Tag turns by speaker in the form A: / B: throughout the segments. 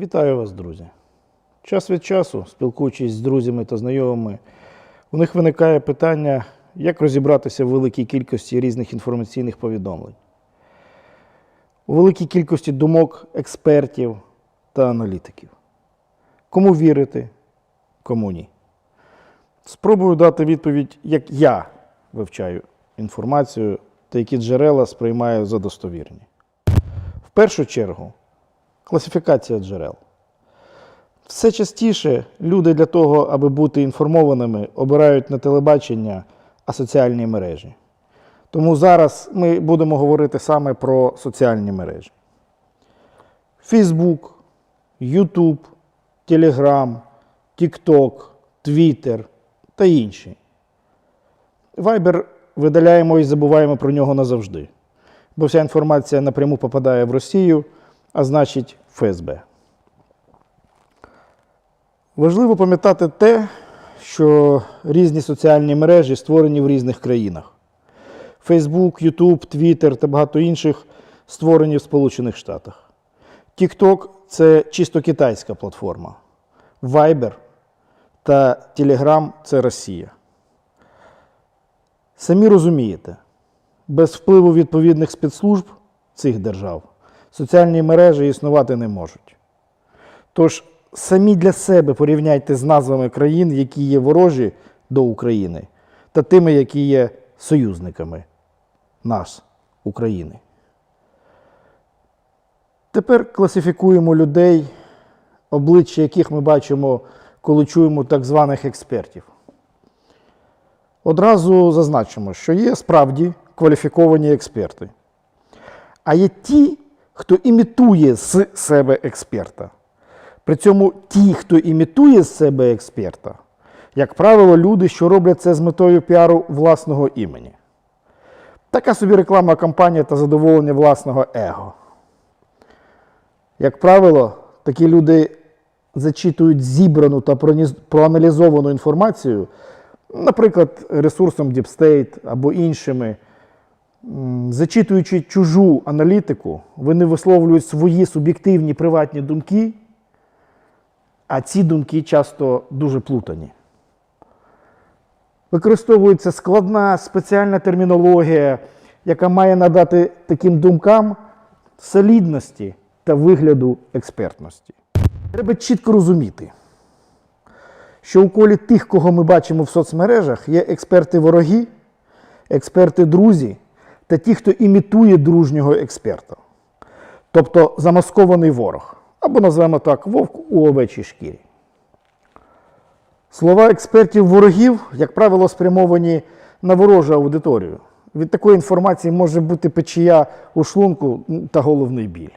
A: Вітаю вас, друзі! Час від часу, спілкуючись з друзями та знайомими, у них виникає питання, як розібратися в великій кількості різних інформаційних повідомлень, у великій кількості думок експертів та аналітиків. Кому вірити, кому ні. Спробую дати відповідь, як я вивчаю інформацію та які джерела сприймаю за достовірні. В першу чергу, класифікація джерел. Все частіше люди для того, аби бути інформованими, обирають не телебачення, а соціальні мережі. Тому зараз ми будемо говорити саме про соціальні мережі. Facebook, YouTube, Telegram, TikTok, Twitter та інші. Viber видаляємо і забуваємо про нього назавжди, бо вся інформація напряму попадає в Росію, а значить ФСБ. Важливо пам'ятати те, що різні соціальні мережі створені в різних країнах. Facebook, YouTube, Twitter та багато інших створені в Сполучених Штатах. TikTok – це чисто китайська платформа. Viber та Telegram – це Росія. Самі розумієте, без впливу відповідних спецслужб цих держав соціальні мережі існувати не можуть. Тож самі для себе порівняйте з назвами країн, які є ворожі до України, та тими, які є союзниками нас, України. Тепер класифікуємо людей, обличчя яких ми бачимо, коли чуємо так званих експертів. Одразу зазначимо, що є справді кваліфіковані експерти, а є ті, хто імітує з себе експерта. При цьому ті, хто імітує з себе експерта, як правило, люди, що роблять це з метою піару власного імені. Така собі рекламна кампанія та задоволення власного его. Як правило, такі люди зачитують зібрану та проаналізовану інформацію, наприклад, ресурсом Deep State або іншими. Зачитуючи чужу аналітику, вони висловлюють свої суб'єктивні приватні думки, а ці думки часто дуже плутані. Використовується складна спеціальна термінологія, яка має надати таким думкам солідності та вигляду експертності. Треба чітко розуміти, що у колі тих, кого ми бачимо в соцмережах, є експерти-вороги, експерти-друзі та ті, хто імітує дружнього експерта. Тобто замаскований ворог. Або назвемо так вовк у овечій шкірі. Слова експертів-ворогів, як правило, спрямовані на ворожу аудиторію. Від такої інформації може бути печія у шлунку та головний біль.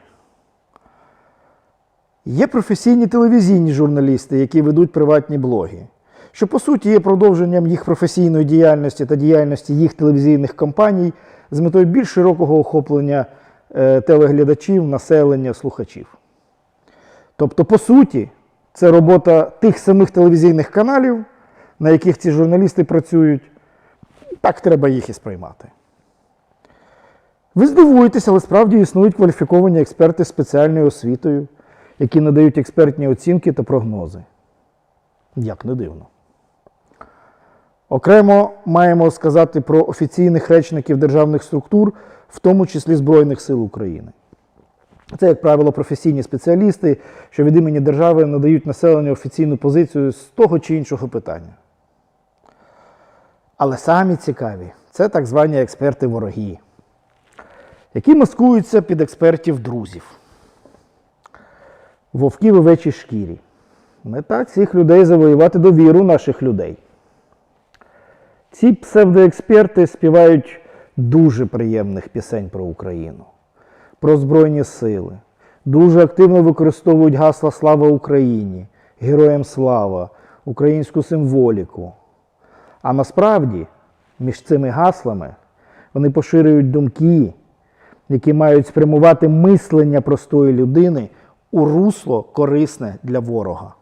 A: Є професійні телевізійні журналісти, які ведуть приватні блоги, що по суті є продовженням їх професійної діяльності та діяльності їх телевізійних компаній з метою більш широкого охоплення е, телеглядачів, населення, слухачів. Тобто, по суті, це робота тих самих телевізійних каналів, на яких ці журналісти працюють. Так треба їх і сприймати. Ви здивуєтеся, але справді існують кваліфіковані експерти з спеціальною освітою, які надають експертні оцінки та прогнози. Як не дивно. Окремо маємо сказати про офіційних речників державних структур, в тому числі Збройних сил України. Це, як правило, професійні спеціалісти, що від імені держави надають населенню офіційну позицію з того чи іншого питання. Але самі цікаві це так звані експерти-вороги, які маскуються під експертів-друзів. Вовки в овечій шкірі. Мета цих людей завоювати довіру наших людей. Ці псевдоексперти співають дуже приємних пісень про Україну, про Збройні сили. Дуже активно використовують гасла Слава Україні, Героям слава, українську символіку. А насправді, між цими гаслами вони поширюють думки, які мають спрямувати мислення простої людини у русло корисне для ворога.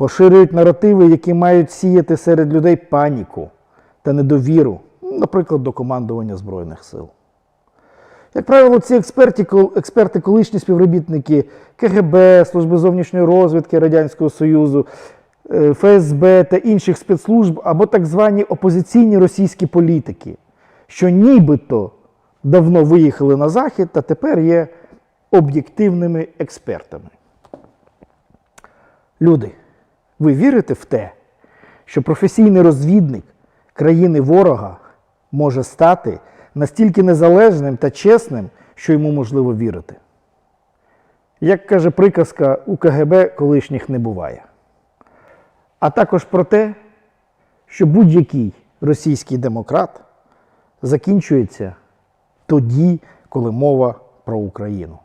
A: Поширюють наративи, які мають сіяти серед людей паніку та недовіру, наприклад, до командування Збройних сил. Як правило, ці експерти, експерти колишні співробітники КГБ, Служби зовнішньої розвідки Радянського Союзу, е, ФСБ та інших спецслужб, або так звані опозиційні російські політики, що нібито давно виїхали на Захід та тепер є об'єктивними експертами. Люди, ви вірите в те, що професійний розвідник країни ворога може стати настільки незалежним та чесним, що йому можливо вірити? Як каже приказка, у КГБ колишніх не буває. А також про те, що будь-який російський демократ закінчується тоді, коли мова про Україну.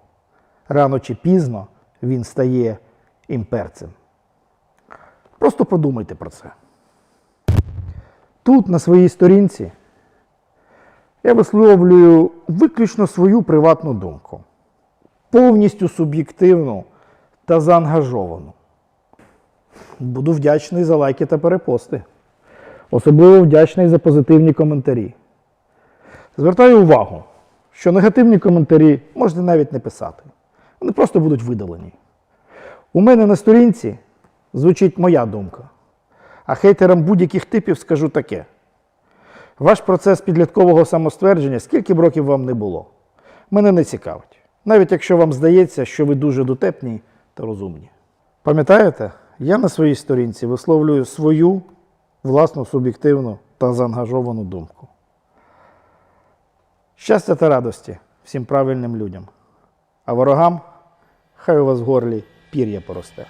A: Рано чи пізно він стає імперцем. Просто подумайте про це. Тут, на своїй сторінці, я висловлюю виключно свою приватну думку, повністю суб'єктивну та заангажовану. Буду вдячний за лайки та перепости. Особливо вдячний за позитивні коментарі. Звертаю увагу, що негативні коментарі можете навіть не писати. Вони просто будуть видалені. У мене на сторінці звучить моя думка. А хейтерам будь-яких типів скажу таке: ваш процес підліткового самоствердження, скільки б років вам не було, мене не цікавить. Навіть якщо вам здається, що ви дуже дотепні та розумні. Пам'ятаєте, я на своїй сторінці висловлюю свою власну суб'єктивну та заангажовану думку. Щастя та радості всім правильним людям, а ворогам хай у вас в горлі пір'я поросте.